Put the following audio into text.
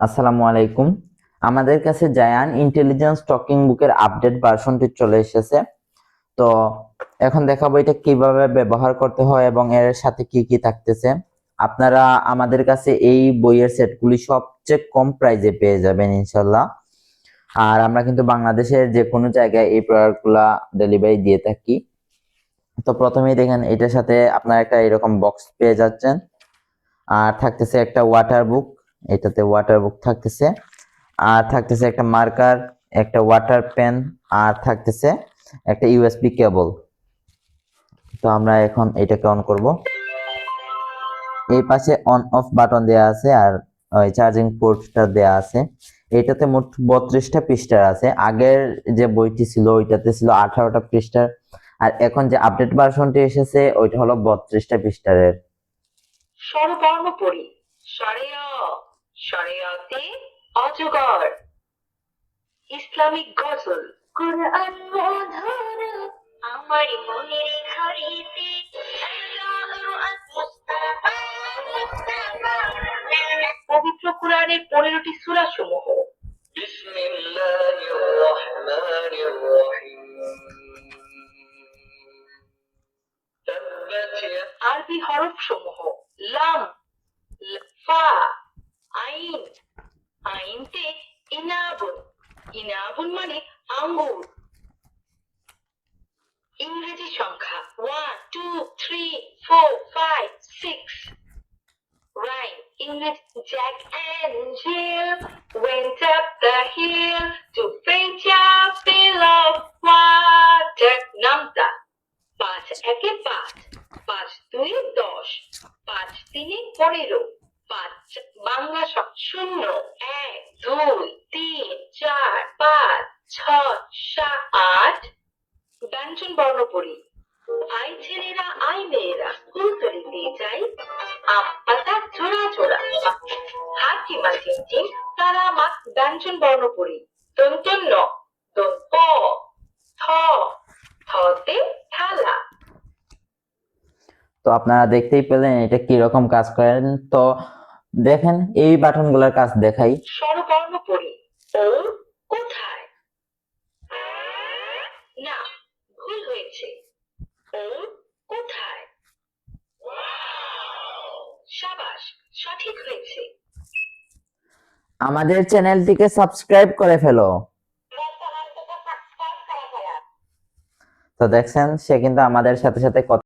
আসসালামু আলাইকুম। আমাদের কাছে জায়ান ইন্টেলিজেন্স টকিং বুকের আপডেট ভার্সনটি চলে এসেছে। তো এখন দেখাবো এটা কীভাবে ব্যবহার করতে হয় এবং এর সাথে কি কি থাকতেছে। আপনারা আমাদের কাছে এই বইয়ের সেটগুলি সবচেয়ে কম প্রাইজে পেয়ে যাবেন ইনশাল্লাহ আর আমরা কিন্তু বাংলাদেশের যে কোনো জায়গায় এই প্রোডাক্টগুলা ডেলিভারি দিয়ে থাকি। তো প্রথমেই দেখেন, এটার সাথে আপনার একটা এরকম বক্স পেয়ে যাচ্ছেন। আর থাকতেছে একটা ওয়াটার বুক এটাতে ওয়াটার বুক থাকতেছে। আর থাকতেছে একটা মার্কার একটা ওয়াটার পেন আর থাকতেছে একটা ইউএসবি কেবল তো আমরা এখন এটাকে অন করব। এই পাশে অন অফ বাটন দেয়া আছে আর ওই চার্জিং পোর্টটা দেয়া আছে। এটাতে মোট বত্রিশটা পৃষ্ঠার আছে। আগের যে বইটি ছিল, ওইটাতে ছিল আঠারোটা পৃষ্ঠার আর এখন যে আপডেট ভার্সনটি এসেছে, ওইটা হলো বত্রিশটা পৃষ্ঠারের স্বরবর্ণ পড়ি। শরিয়তে অজগর। ইসলামিক গজল। কোরআন আমার মনে ঘরেতে পবিত্র কোরআনের পনেরোটি সুরা সমূহ আরবি হরফ সমূহ লাম ফা আইন। আইনতে ইনাবুন ইনাবুন মানে আঙ্গুর। ইংরেজি সংখ্যা। One two three four five six Rhyme English Jack and Jill went up the hill to fetch a fill of water. নামতা পাঁচ একে পাঁচ। পাঁচ দুই দশ। পাঁচ তিনে পনেরো। পাঁচ, বাংলা শূন্য, এক, দুই, তিন, চার, পাঁচ, ছয়, সাত, আট। ব্যঞ্জন বর্ণ পড়ি। আই ছেলেরা, আই মেয়েরা ফুল তলিতে যাই। আম পাতা জোড়া জোড়া। হাতিমা টিম তারা মা ব্যঞ্জন বর্ণ পড়ি। দন্তন্য, দন্ত, থ তো আপনারা দেখতেই পেলেন এটা কি রকম কাজ করেন। তো দেখেন এই বাটনগুলোর কাজ দেখাই। স্বরবর্ণ পড়ি। ও কোথায়? না ভুল হয়েছে। ও কোথায়? সাবাস সঠিক হয়েছে। আমাদের চ্যানেলটিকে সাবস্ক্রাইব করে ফেলো। তো দেখছেন সে কিন্তু আমাদের সাথে সাথে কথা